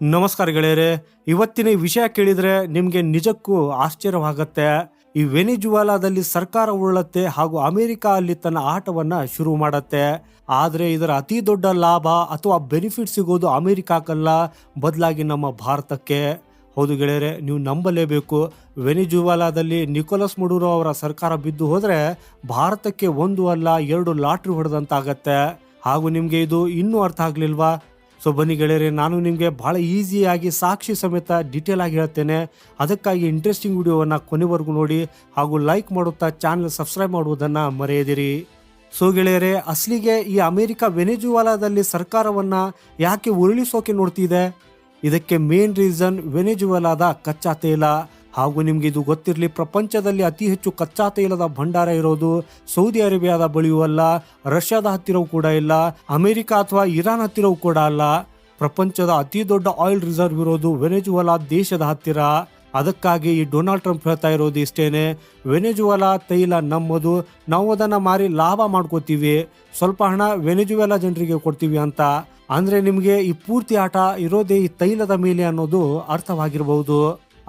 ನಮಸ್ಕಾರ ಗೆಳೆಯರೆ, ಇವತ್ತಿನ ವಿಷಯ ಕೇಳಿದ್ರೆ ನಿಮಗೆ ನಿಜಕ್ಕೂ ಆಶ್ಚರ್ಯವಾಗತ್ತೆ. ಈ ವೆನಿಜುವಾಲಾದಲ್ಲಿ ಸರ್ಕಾರ ಉರುಳತ್ತೆ ಹಾಗೂ ಅಮೆರಿಕ ಅಲ್ಲಿ ತನ್ನ ಆಟವನ್ನ ಶುರು ಮಾಡತ್ತೆ. ಆದರೆ ಇದರ ಅತಿ ದೊಡ್ಡ ಲಾಭ ಅಥವಾ ಬೆನಿಫಿಟ್ ಸಿಗೋದು ಅಮೆರಿಕಕ್ಕಲ್ಲ ಬದಲಾಗಿ ನಮ್ಮ ಭಾರತಕ್ಕೆ. ಹೌದು ಗೆಳೆಯರೆ, ನೀವು ನಂಬಲೇಬೇಕು. ವೆನಿಜುವಾಲಾದಲ್ಲಿ ನಿಕೋಲಸ್ ಮಡೂರೋ ಅವರ ಸರ್ಕಾರ ಬಿದ್ದು ಹೋದರೆ ಭಾರತಕ್ಕೆ ಒಂದು ಅಲ್ಲ, ಎರಡು ಲಾಟ್ರಿ ಹೊಡೆದಂತಾಗತ್ತೆ. ಹಾಗೂ ನಿಮಗೆ ಇದು ಇನ್ನೂ ಅರ್ಥ ಆಗ್ಲಿಲ್ವಾ? ಸೊ ಬನ್ನಿ ಗೆಳೆಯರೆ, ನಾನು ನಿಮಗೆ ಭಾಳ ಈಸಿಯಾಗಿ ಸಾಕ್ಷಿ ಸಮೇತ ಡೀಟೇಲ್ ಆಗಿ ಹೇಳ್ತೇನೆ. ಅದಕ್ಕಾಗಿ ಇಂಟ್ರೆಸ್ಟಿಂಗ್ ವಿಡಿಯೋವನ್ನು ಕೊನೆವರೆಗೂ ನೋಡಿ ಹಾಗೂ ಲೈಕ್ ಮಾಡುತ್ತಾ ಚಾನಲ್ ಸಬ್ಸ್ಕ್ರೈಬ್ ಮಾಡುವುದನ್ನು ಮರೆಯದಿರಿ. ಸೊ ಗೆಳೆಯರೆ, ಅಸಲಿಗೆ ಈ ಅಮೆರಿಕ ವೆನೆಜುವಾಲಾದಲ್ಲಿ ಸರ್ಕಾರವನ್ನು ಯಾಕೆ ಉರುಳಿಸೋಕೆ ನೋಡ್ತಿದೆ? ಇದಕ್ಕೆ ಮೇನ್ ರೀಸನ್ ವೆನೆಜುವಾಲಾದ ಕಚ್ಚಾ ತೈಲ ಹಾಗೂ ನಿಮ್ಗೆ ಇದು ಗೊತ್ತಿರಲಿ, ಪ್ರಪಂಚದಲ್ಲಿ ಅತಿ ಹೆಚ್ಚು ಕಚ್ಚಾ ತೈಲದ ಭಂಡಾರ ಇರೋದು ಸೌದಿ ಅರೇಬಿಯಾದ ಬಳಿಯೂ ಅಲ್ಲ, ರಷ್ಯಾದ ಹತ್ತಿರವೂ ಕೂಡ ಇಲ್ಲ, ಅಮೆರಿಕ ಅಥವಾ ಇರಾನ್ ಹತ್ತಿರವೂ ಕೂಡ ಅಲ್ಲ. ಪ್ರಪಂಚದ ಅತಿ ದೊಡ್ಡ ಆಯಿಲ್ ರಿಸರ್ವ್ ಇರೋದು ವೆನೆಜುವಲಾ ದೇಶದ ಹತ್ತಿರ. ಅದಕ್ಕಾಗಿ ಈ ಡೊನಾಲ್ಡ್ ಟ್ರಂಪ್ ಹೇಳ್ತಾ ಇರೋದು ಇಷ್ಟೇನೆ, ವೆನೆಜುವಲಾ ತೈಲ ನಮ್ಮದು, ನಾವು ಅದನ್ನು ಮಾರಿ ಲಾಭ ಮಾಡ್ಕೋತೀವಿ. ಸ್ವಲ್ಪ ಹಣ ವೆನೆಜುವೆಲಾ ಜನರಿಗೆ ಕೊಡ್ತೀವಿ ಅಂತ. ಅಂದ್ರೆ ನಿಮಗೆ ಈ ಪೂರ್ತಿ ಆಟ ಇರೋದೇ ಈ ತೈಲದ ಮೇಲೆ ಅನ್ನೋದು ಅರ್ಥವಾಗಿರಬಹುದು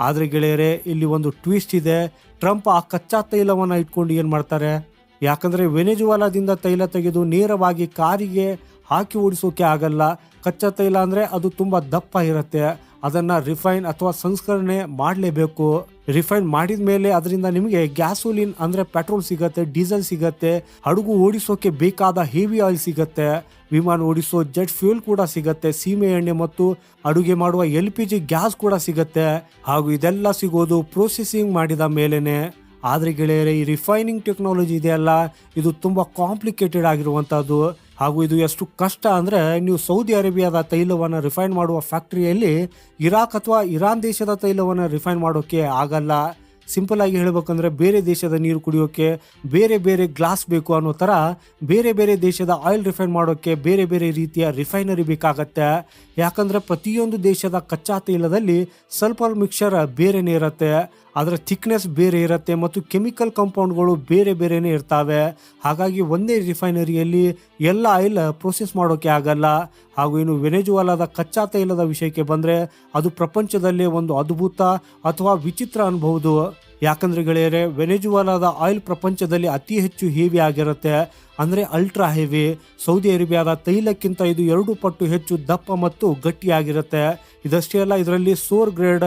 ಆದ್ರೆ ಗೆಳೆಯರೆ, ಇಲ್ಲಿ ಒಂದು ಟ್ವಿಸ್ಟ್ ಇದೆ. ಟ್ರಂಪ್ ಆ ಕಚ್ಚಾ ತೈಲವನ್ನ ಇಟ್ಕೊಂಡು ಏನು ಮಾಡ್ತಾರೆ? ಯಾಕಂದ್ರೆ ವೆನೆಜುವಾಲಾದಿಂದ ತೈಲ ತೆಗೆದು ನೇರವಾಗಿ ಕಾರಿಗೆ ಹಾಕಿ ಓಡಿಸೋಕೆ ಆಗಲ್ಲ. ಕಚ್ಚಾ ತೈಲ ಅಂದ್ರೆ ಅದು ತುಂಬಾ ದಪ್ಪ ಇರುತ್ತೆ. ಅದನ್ನ ರಿಫೈನ್ ಅಥವಾ ಸಂಸ್ಕರಣೆ ಮಾಡಲೇಬೇಕು. ರಿಫೈನ್ ಮಾಡಿದ ಮೇಲೆ ಅದರಿಂದ ನಿಮಗೆ ಗ್ಯಾಸೋಲಿನ್ ಅಂದ್ರೆ ಪೆಟ್ರೋಲ್ ಸಿಗತ್ತೆ ಡೀಸೆಲ್ ಸಿಗತ್ತೆ, ಹಡಗು ಓಡಿಸೋಕೆ ಬೇಕಾದ ಹೆವಿ ಆಯಿಲ್ ಸಿಗತ್ತೆ, ವಿಮಾನ ಓಡಿಸೋ ಜೆಟ್ ಫ್ಯೂಲ್ ಕೂಡ ಸಿಗತ್ತೆ, ಸೀಮೆ ಎಣ್ಣೆ ಮತ್ತು ಅಡುಗೆ ಮಾಡುವ ಎಲ್ ಪಿ ಜಿ ಗ್ಯಾಸ್ ಕೂಡ ಸಿಗತ್ತೆ. ಹಾಗೂ ಇದೆಲ್ಲ ಸಿಗೋದು ಪ್ರೊಸೆಸಿಂಗ್ ಮಾಡಿದ ಮೇಲೇನೆ. ಆದ್ರೆ ಗೆಳೆಯರೆ, ಈ ರಿಫೈನಿಂಗ್ ಟೆಕ್ನಾಲಜಿ ಇದೆಯಲ್ಲ, ಇದು ತುಂಬಾ ಕಾಂಪ್ಲಿಕೇಟೆಡ್ ಆಗಿರುವಂತದ್ದು ಹಾಗೂ ಇದು ಎಷ್ಟು ಕಷ್ಟ ಅಂದರೆ ನೀವು ಸೌದಿ ಅರೇಬಿಯಾದ ತೈಲವನ್ನು ರಿಫೈನ್ ಮಾಡುವ ಫ್ಯಾಕ್ಟ್ರಿಯಲ್ಲಿ ಇರಾಕ್ ಅಥವಾ ಇರಾನ್ ದೇಶದ ತೈಲವನ್ನು ರಿಫೈನ್ ಮಾಡೋಕ್ಕೆ ಆಗಲ್ಲ. ಸಿಂಪಲ್ ಆಗಿ ಹೇಳಬೇಕಂದ್ರೆ ಬೇರೆ ದೇಶದ ನೀರು ಕುಡಿಯೋಕೆ ಬೇರೆ ಬೇರೆ ಗ್ಲಾಸ್ ಬೇಕು ಅನ್ನೋ ಥರ ಬೇರೆ ಬೇರೆ ದೇಶದ ಆಯಿಲ್ ರಿಫೈನ್ ಮಾಡೋಕ್ಕೆ ಬೇರೆ ಬೇರೆ ರೀತಿಯ ರಿಫೈನರಿ ಬೇಕಾಗತ್ತೆ. ಯಾಕಂದ್ರೆ ಪ್ರತಿಯೊಂದು ದೇಶದ ಕಚ್ಚಾ ತೈಲದಲ್ಲಿ ಸ್ವಲ್ಪ ಮಿಕ್ಸರ್ ಬೇರೆನೇ ಇರುತ್ತೆ. ಅದರ ಥಿಕ್ನೆಸ್ ಬೇರೆ ಇರುತ್ತೆ ಮತ್ತು ಕೆಮಿಕಲ್ ಕಾಂಪೌಂಡ್ಗಳು ಬೇರೆ ಬೇರೆನೇ ಇರ್ತವೆ. ಹಾಗಾಗಿ ಒಂದೇ ರಿಫೈನರಿಯಲ್ಲಿ ಎಲ್ಲ ಆಯಿಲ್ ಪ್ರೊಸೆಸ್ ಮಾಡೋಕ್ಕೆ ಆಗಲ್ಲ. ಹಾಗೂ ಇನ್ನು ವೆನೆಜುವಾಲಾದ ಕಚ್ಚಾ ತೈಲದ ವಿಷಯಕ್ಕೆ ಬಂದರೆ ಅದು ಪ್ರಪಂಚದಲ್ಲೇ ಒಂದು ಅದ್ಭುತ ಅಥವಾ ವಿಚಿತ್ರ ಅನ್ಬಹುದು. ಯಾಕಂದ್ರೆ ಗೆಳೆಯರೆ ವೆನೆಜುವಾಲಾದ ಆಯಿಲ್ ಪ್ರಪಂಚದಲ್ಲಿ ಅತಿ ಹೆಚ್ಚು ಹೇವಿ ಆಗಿರುತ್ತೆ. ಅಂದರೆ ಅಲ್ಟ್ರಾ ಹೆವಿ ಸೌದಿ ಅರೇಬಿಯಾದ ತೈಲಕ್ಕಿಂತ ಇದು ಎರಡು ಪಟ್ಟು ಹೆಚ್ಚು ದಪ್ಪ ಮತ್ತು ಗಟ್ಟಿಯಾಗಿರುತ್ತೆ. ಇದಷ್ಟೇ ಅಲ್ಲ, ಇದರಲ್ಲಿ ಸೋರ್ ಗ್ರೇಡ್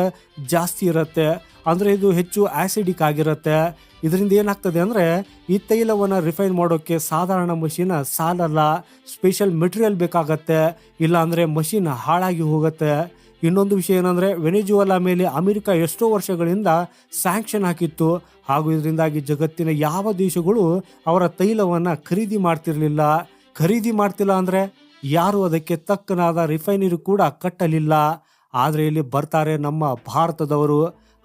ಜಾಸ್ತಿ ಇರುತ್ತೆ. ಅಂದರೆ ಇದು ಹೆಚ್ಚು ಆ್ಯಸಿಡಿಕ್ ಆಗಿರುತ್ತೆ. ಇದರಿಂದ ಏನಾಗ್ತದೆ ಅಂದರೆ ಈ ತೈಲವನ್ನು ರಿಫೈನ್ ಮಾಡೋಕ್ಕೆ ಸಾಧಾರಣ ಮಷೀನ್ ಸಾಲಲ್ಲ ಸ್ಪೆಷಲ್ ಮೆಟೀರಿಯಲ್ ಬೇಕಾಗತ್ತೆ. ಇಲ್ಲ ಅಂದರೆ ಮಷೀನ್ ಹಾಳಾಗಿ ಹೋಗುತ್ತೆ. ಇನ್ನೊಂದು ವಿಷಯ ಏನಂದರೆ ವೆನೆಜುವಲಾ ಮೇಲೆ ಅಮೆರಿಕ ಎಷ್ಟೋ ವರ್ಷಗಳಿಂದ ಸ್ಯಾಂಕ್ಷನ್ ಹಾಕಿತ್ತು. ಹಾಗೂ ಇದರಿಂದಾಗಿ ಜಗತ್ತಿನ ಯಾವ ದೇಶಗಳು ಅವರ ತೈಲವನ್ನು ಖರೀದಿ ಮಾಡ್ತಿರಲಿಲ್ಲ. ಖರೀದಿ ಮಾಡ್ತಿಲ್ಲ ಅಂದರೆ ಯಾರು ಅದಕ್ಕೆ ತಕ್ಕನಾದ ರಿಫೈನರಿ ಕೂಡ ಕಟ್ಟಲಿಲ್ಲ. ಆದರೆ ಇಲ್ಲಿ ಬರ್ತಾರೆ ನಮ್ಮ ಭಾರತದವರು.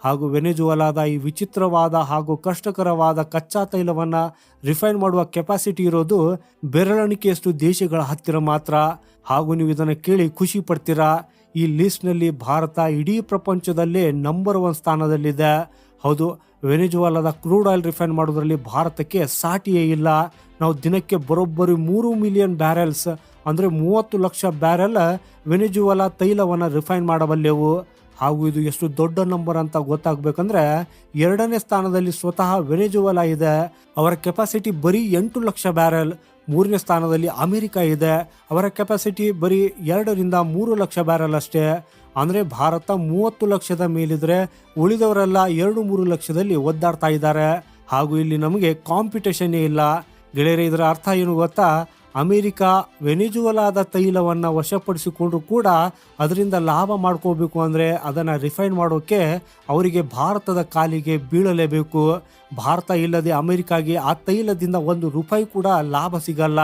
ಹಾಗೂ ವೆನೆಜುವಲಾದ ಈ ವಿಚಿತ್ರವಾದ ಹಾಗೂ ಕಷ್ಟಕರವಾದ ಕಚ್ಚಾ ತೈಲವನ್ನು ರಿಫೈನ್ ಮಾಡುವ ಕೆಪಾಸಿಟಿ ಇರೋದು ಬೆರಳೆಣಿಕೆಯಷ್ಟು ದೇಶಗಳ ಹತ್ತಿರ ಮಾತ್ರ. ಹಾಗೂ ನೀವು ಇದನ್ನು ಕೇಳಿ ಖುಷಿ ಪಡ್ತೀರಾ? ಈ ಲಿಸ್ಟ್ನಲ್ಲಿ ಭಾರತ ಇಡೀ ಪ್ರಪಂಚದಲ್ಲೇ ನಂಬರ್ ಒನ್ ಸ್ಥಾನದಲ್ಲಿದೆ. ಹೌದು ವೆನೆಜುವಲಾದ ಕ್ರೂಡ್ ಆಯಿಲ್ ರಿಫೈನ್ ಮಾಡೋದ್ರಲ್ಲಿ ಭಾರತಕ್ಕೆ ಸಾಟಿಯೇ ಇಲ್ಲ. ನಾವು ದಿನಕ್ಕೆ ಬರೋಬ್ಬರಿ ಮೂರು ಮಿಲಿಯನ್ ಬ್ಯಾರೆಲ್ಸ್ ಅಂದರೆ ಮೂವತ್ತು ಲಕ್ಷ ಬ್ಯಾರೆಲ್ ವೆನೆಜುವಲಾ ತೈಲವನ್ನು ರಿಫೈನ್ ಮಾಡಬಲ್ಲೆವು. ಹಾಗೂ ಇದು ಎಷ್ಟು ದೊಡ್ಡ ನಂಬರ್ ಅಂತ ಗೊತ್ತಾಗಬೇಕಂದ್ರೆ ಎರಡನೇ ಸ್ಥಾನದಲ್ಲಿ ಸ್ವತಃ ವೆನೆಜುವಲಾ ಇದೆ. ಅವರ ಕೆಪಾಸಿಟಿ ಬರೀ ಎಂಟು ಲಕ್ಷ ಬ್ಯಾರೆಲ್. ಮೂರನೇ ಸ್ಥಾನದಲ್ಲಿ ಅಮೆರಿಕ ಇದೆ. ಅವರ ಕೆಪಾಸಿಟಿ ಬರೀ ಎರಡರಿಂದ ಮೂರು ಲಕ್ಷ ಬ್ಯಾರೆಲ್ ಅಷ್ಟೇ. ಅಂದರೆ ಭಾರತ ಮೂವತ್ತು ಲಕ್ಷದ ಮೇಲಿದ್ರೆ ಉಳಿದವರೆಲ್ಲ ಎರಡು ಮೂರು ಲಕ್ಷದಲ್ಲಿ ಒದ್ದಾಡ್ತಾ ಇದ್ದಾರೆ. ಹಾಗೂ ಇಲ್ಲಿ ನಮಗೆ ಕಾಂಪಿಟೇಷನ್ನೇ ಇಲ್ಲ. ಗೆಳೆಯರೆ, ಇದರ ಅರ್ಥ ಏನು ಗೊತ್ತಾ? ಅಮೆರಿಕ ವೆನಿಜುವಲಾದ ತೈಲವನ್ನು ವಶಪಡಿಸಿಕೊಂಡ್ರು ಕೂಡ ಅದರಿಂದ ಲಾಭ ಮಾಡ್ಕೋಬೇಕು ಅಂದರೆ ಅದನ್ನು ರಿಫೈನ್ ಮಾಡೋಕ್ಕೆ ಅವರಿಗೆ ಭಾರತದ ಕಾಲಿಗೆ ಬೀಳಲೇಬೇಕು. ಭಾರತ ಇಲ್ಲದೆ ಅಮೆರಿಕಾಗೆ ಆ ತೈಲದಿಂದ ಒಂದು ರೂಪಾಯಿ ಕೂಡ ಲಾಭ ಸಿಗಲ್ಲ.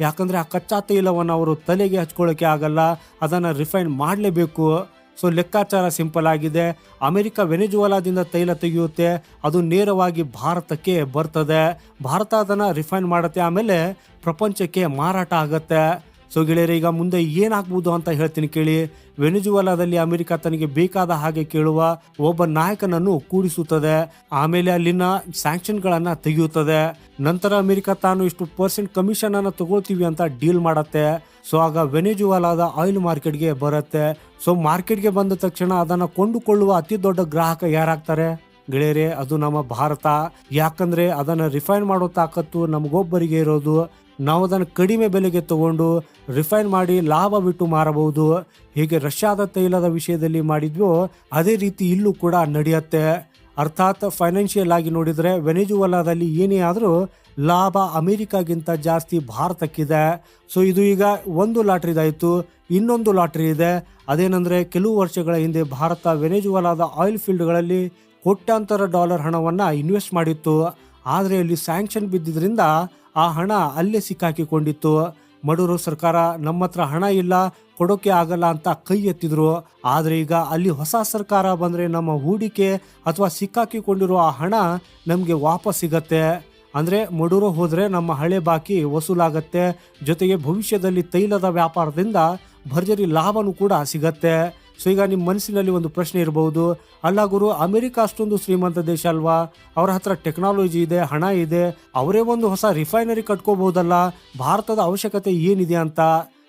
ಯಾಕಂದರೆ ಆ ಕಚ್ಚಾ ತೈಲವನ್ನು ಅವರು ತಲೆಗೆ ಹಚ್ಕೊಳ್ಳೋಕ್ಕೆ ಆಗಲ್ಲ. ಅದನ್ನು ರಿಫೈನ್ ಮಾಡಲೇಬೇಕು. ಸೊ ಲೆಕ್ಕಾಚಾರ ಸಿಂಪಲ್ ಆಗಿದೆ. ಅಮೆರಿಕ ವೆನೆಜುವಲಾದಿಂದ ತೈಲ ತೆಗೆಯುತ್ತೆ. ಅದು ನೇರವಾಗಿ ಭಾರತಕ್ಕೆ ಬರ್ತದೆ. ಭಾರತ ಅದನ್ನು ರಿಫೈನ್ ಮಾಡುತ್ತೆ. ಆಮೇಲೆ ಪ್ರಪಂಚಕ್ಕೆ ಮಾರಾಟ ಆಗುತ್ತೆ. ಸೊ ಗೆಳೆಯರೆ, ಈಗ ಮುಂದೆ ಏನಾಗ್ಬೋದು ಅಂತ ಹೇಳ್ತೀನಿ ಕೇಳಿ. ವೆನಿಜುವಲಾದಲ್ಲಿ ಅಮೆರಿಕ ತನಗೆ ಬೇಕಾದ ಹಾಗೆ ಕೇಳುವ ಒಬ್ಬ ನಾಯಕನನ್ನು ಕೂಡಿಸುತ್ತದೆ. ಆಮೇಲೆ ಅಲ್ಲಿನ ಸ್ಯಾಂಕ್ಷನ್ ಗಳನ್ನ ತೆಗೆಯುತ್ತದೆ. ನಂತರ ಅಮೆರಿಕ ತಾನು ಇಷ್ಟು ಪರ್ಸೆಂಟ್ ಕಮಿಷನ್ ಅನ್ನ ತಗೊಳ್ತೀವಿ ಅಂತ ಡೀಲ್ ಮಾಡತ್ತೆ. ಸೊ ಆಗ ವೆನೆಜುವಲಾದ ಆಯಿಲ್ ಮಾರ್ಕೆಟ್ಗೆ ಬರುತ್ತೆ. ಸೊ ಮಾರ್ಕೆಟ್ಗೆ ಬಂದ ತಕ್ಷಣ ಅದನ್ನ ಕೊಂಡುಕೊಳ್ಳುವ ಅತಿ ದೊಡ್ಡ ಗ್ರಾಹಕ ಯಾರಾಗ್ತಾರೆ? ಗೆಳೆಯರೆ, ಅದು ನಮ್ಮ ಭಾರತ. ಯಾಕಂದ್ರೆ ಅದನ್ನ ರಿಫೈನ್ ಮಾಡೋ ತಾಕತ್ತು ನಮಗೊಬ್ಬರಿಗೆ ಇರೋದು. ನಾವು ಅದನ್ನು ಕಡಿಮೆ ಬೆಲೆಗೆ ತಗೊಂಡು ರಿಫೈನ್ ಮಾಡಿ ಲಾಭ ಬಿಟ್ಟು ಮಾರಬಹುದು. ಹೀಗೆ ರಷ್ಯಾದ ತೈಲದ ವಿಷಯದಲ್ಲಿ ಮಾಡಿದ್ವೋ, ಅದೇ ರೀತಿ ಇಲ್ಲೂ ಕೂಡ ನಡೆಯುತ್ತೆ. ಅರ್ಥಾತ್ ಫೈನಾನ್ಷಿಯಲ್ ಆಗಿ ನೋಡಿದ್ರೆ ವೆನೆಜುವಲಾದಲ್ಲಿ ಏನೇ ಆದರೂ ಲಾಭ ಅಮೆರಿಕಾಗಿಂತ ಜಾಸ್ತಿ ಭಾರತಕ್ಕಿದೆ. ಸೊ, ಇದು ಈಗ ಒಂದು ಲಾಟ್ರಿದಾಯಿತು. ಇನ್ನೊಂದು ಲಾಟ್ರಿ ಇದೆ. ಅದೇನೆಂದರೆ, ಕೆಲವು ವರ್ಷಗಳ ಹಿಂದೆ ಭಾರತ ವೆನೆಜುವಲಾದ ಆಯಿಲ್ ಫೀಲ್ಡ್ಗಳಲ್ಲಿ ಕೋಟ್ಯಾಂತರ ಡಾಲರ್ ಹಣವನ್ನು ಇನ್ವೆಸ್ಟ್ ಮಾಡಿತ್ತು. ಆದರೆ ಅಲ್ಲಿ ಸ್ಯಾಂಕ್ಷನ್ ಬಿದ್ದಿದ್ದರಿಂದ ಆ ಹಣ ಅಲ್ಲೇ ಸಿಕ್ಕಾಕಿಕೊಂಡಿತ್ತು. ಮಡೂರು ಸರ್ಕಾರ ನಮ್ಮ ಹತ್ರ ಹಣ ಇಲ್ಲ, ಕೊಡೋಕೆ ಆಗಲ್ಲ ಅಂತ ಕೈ ಎತ್ತಿದ್ರು. ಆದರೆ ಈಗ ಅಲ್ಲಿ ಹೊಸ ಸರ್ಕಾರ ಬಂದರೆ ನಮ್ಮ ಹೂಡಿಕೆ ಅಥವಾ ಸಿಕ್ಕಾಕಿಕೊಂಡಿರೋ ಆ ಹಣ ನಮಗೆ ವಾಪಸ್ ಸಿಗತ್ತೆ. ಅಂದರೆ ಮಡೂರು ಹೋದರೆ ನಮ್ಮ ಹಳೆ ಬಾಕಿ ವಸೂಲಾಗತ್ತೆ. ಜೊತೆಗೆ ಭವಿಷ್ಯದಲ್ಲಿ ತೈಲದ ವ್ಯಾಪಾರದಿಂದ ಭರ್ಜರಿ ಲಾಭನೂ ಕೂಡ ಸಿಗತ್ತೆ. ಸೊ ಈಗ ನಿಮ್ಮ ಮನಸ್ಸಿನಲ್ಲಿ ಒಂದು ಪ್ರಶ್ನೆ ಇರಬಹುದು ಅಲ್ಲ ಗುರು, ಅಮೆರಿಕ ಅಷ್ಟೊಂದು ಶ್ರೀಮಂತ ದೇಶ ಅಲ್ವಾ? ಅವರ ಹತ್ರ ಟೆಕ್ನಾಲಜಿ ಇದೆ, ಹಣ ಇದೆ. ಅವರೇ ಒಂದು ಹೊಸ ರಿಫೈನರಿ ಕಟ್ಕೋಬಹುದಲ್ಲ? ಭಾರತದ ಅವಶ್ಯಕತೆ ಏನಿದೆ ಅಂತ?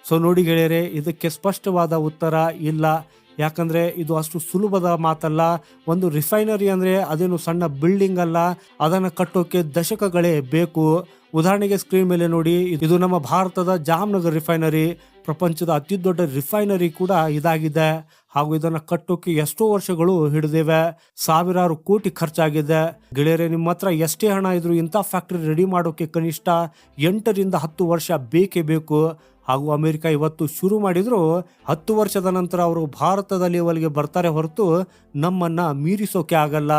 ಸೊ ನೋಡಿ ಗೆಳೆಯರೆ, ಇದಕ್ಕೆ ಸ್ಪಷ್ಟವಾದ ಉತ್ತರ ಇಲ್ಲ. ಯಾಕಂದ್ರೆ ಇದು ಅಷ್ಟು ಸುಲಭದ ಮಾತಲ್ಲ. ಒಂದು ರಿಫೈನರಿ ಅಂದ್ರೆ ಅದೇನು ಸಣ್ಣ ಬಿಲ್ಡಿಂಗ್ ಅಲ್ಲ. ಅದನ್ನು ಕಟ್ಟೋಕೆ ದಶಕಗಳೇ ಬೇಕು. ಉದಾಹರಣೆಗೆ ಸ್ಕ್ರೀನ್ ಮೇಲೆ ನೋಡಿ, ಇದು ನಮ್ಮ ಭಾರತದ ಜಾಮ್ನಗರ್ ರಿಫೈನರಿ ಪ್ರಪಂಚದ ಅತಿ ದೊಡ್ಡ ರಿಫೈನರಿ ಕೂಡ ಇದಾಗಿದೆ. ಹಾಗೂ ಇದನ್ನ ಕಟ್ಟೋಕೆ ಎಷ್ಟೋ ವರ್ಷಗಳು ಹಿಡಿದಿವೆ. ಸಾವಿರಾರು ಕೋಟಿ ಖರ್ಚಾಗಿದೆ. ಗೆಳೆಯರೆ, ನಿಮ್ಮ ಹತ್ರ ಎಷ್ಟೇ ಹಣ ಇದ್ರು ಇಂಥ ಫ್ಯಾಕ್ಟರಿ ರೆಡಿ ಮಾಡೋಕೆ ಕನಿಷ್ಠ ಎಂಟರಿಂದ ಹತ್ತು ವರ್ಷ ಬೇಕೇ ಬೇಕು. ಹಾಗೂ ಅಮೆರಿಕ ಇವತ್ತು ಶುರು ಮಾಡಿದ್ರು, ಹತ್ತು ವರ್ಷದ ನಂತರ ಅವರು ಭಾರತದ ಲೆವೆಲ್ಗೆ ಬರ್ತಾರೆ ಹೊರತು ನಮ್ಮನ್ನ ಮೀರಿಸೋಕೆ ಆಗಲ್ಲ.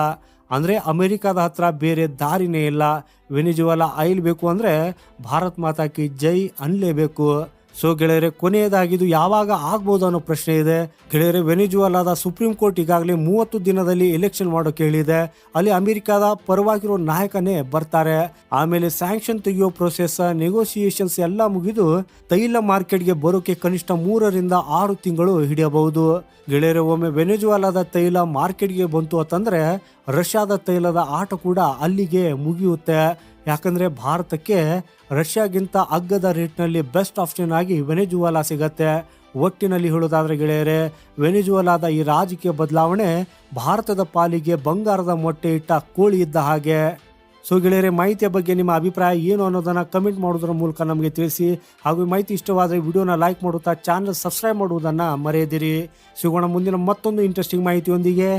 ಅಂದ್ರೆ ಅಮೆರಿಕದ ಹತ್ರ ಬೇರೆ ದಾರಿನೇ ಇಲ್ಲ. ವೆನಿಜುವಲಾ ಆಯಿಲ್ ಬೇಕು ಅಂದರೆ ಭಾರತ್ ಮಾತಾಕಿ ಜೈ ಅನ್ಲೇಬೇಕು. ಸೊ ಗೆಳೆಯರೆ, ಕೊನೆಯದಾಗಿದ್ದು ಯಾವಾಗ ಆಗ್ಬೋದು ಅನ್ನೋ ಪ್ರಶ್ನೆ ಇದೆ. ಗೆಳೆಯರೆ, ವೆನಿಜುವಲಾದ ಸುಪ್ರೀಂ ಕೋರ್ಟ್ ಈಗಾಗಲೇ ಮೂವತ್ತು ದಿನದಲ್ಲಿ ಎಲೆಕ್ಷನ್ ಮಾಡೋಕೆ ಹೇಳಿದೆ. ಅಲ್ಲಿ ಅಮೆರಿಕದ ಪರವಾಗಿರೋ ನಾಯಕನೇ ಬರ್ತಾರೆ. ಆಮೇಲೆ ಸ್ಯಾಂಕ್ಷನ್ ತೆಗೆಯೋ ಪ್ರೊಸೆಸ್ ನೆಗೋಸಿಯೇಷನ್ಸ್ ಎಲ್ಲ ಮುಗಿದು ತೈಲ ಮಾರ್ಕೆಟ್ಗೆ ಬರೋಕೆ ಕನಿಷ್ಠ ಮೂರರಿಂದ ಆರು ತಿಂಗಳು ಹಿಡಿಯಬಹುದು. ಗೆಳೆಯರೆ, ಒಮ್ಮೆ ವೆನಿಜುವಲಾದ ತೈಲ ಮಾರ್ಕೆಟ್ಗೆ ಬಂತು ಅಂತಂದ್ರೆ ರಷ್ಯಾದ ತೈಲದ ಆಟ ಕೂಡ ಅಲ್ಲಿಗೆ ಮುಗಿಯುತ್ತೆ. ಯಾಕಂದ್ರೆ ಭಾರತಕ್ಕೆ ರಷ್ಯಾಗಿಂತ ಅಗ್ಗದ ರೇಟ್ನಲ್ಲಿ ಬೆಸ್ಟ್ ಆಪ್ಷನ್ ಆಗಿ ವೆನೆಜುವಾಲಾ ಸಿಗತ್ತೆ. ಒಟ್ಟಿನಲ್ಲಿ ಹೇಳೋದಾದ್ರೆ ಗೆಳೆಯರೆ, ವೆನೆಜುವಲಾದ ಈ ರಾಜಕೀಯ ಬದಲಾವಣೆ ಭಾರತದ ಪಾಲಿಗೆ ಬಂಗಾರದ ಮೊಟ್ಟೆ ಇಟ್ಟ ಕೋಳಿ ಇದ್ದ ಹಾಗೆ. ಸೊ ಗೆಳೆಯರೆ, ಮಾಹಿತಿಯ ಬಗ್ಗೆ ನಿಮ್ಮ ಅಭಿಪ್ರಾಯ ಏನು ಅನ್ನೋದನ್ನು ಕಮೆಂಟ್ ಮಾಡೋದರ ಮೂಲಕ ನಮಗೆ ತಿಳಿಸಿ. ಹಾಗೂ ಮಾಹಿತಿ ಇಷ್ಟವಾದರೆ ವಿಡಿಯೋನ ಲೈಕ್ ಮಾಡುತ್ತಾ ಚಾನಲ್ ಸಬ್ಸ್ಕ್ರೈಬ್ ಮಾಡುವುದನ್ನು ಮರೆಯದಿರಿ. ಸಿಗೋಣ ಮುಂದಿನ ಮತ್ತೊಂದು ಇಂಟ್ರೆಸ್ಟಿಂಗ್ ಮಾಹಿತಿಯೊಂದಿಗೆ.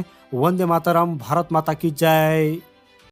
ಒಂದೇ ಮಾತಾರಾಮ್ ಭಾರತ್ ಮಾತಾ ಕಿ ಜೈ.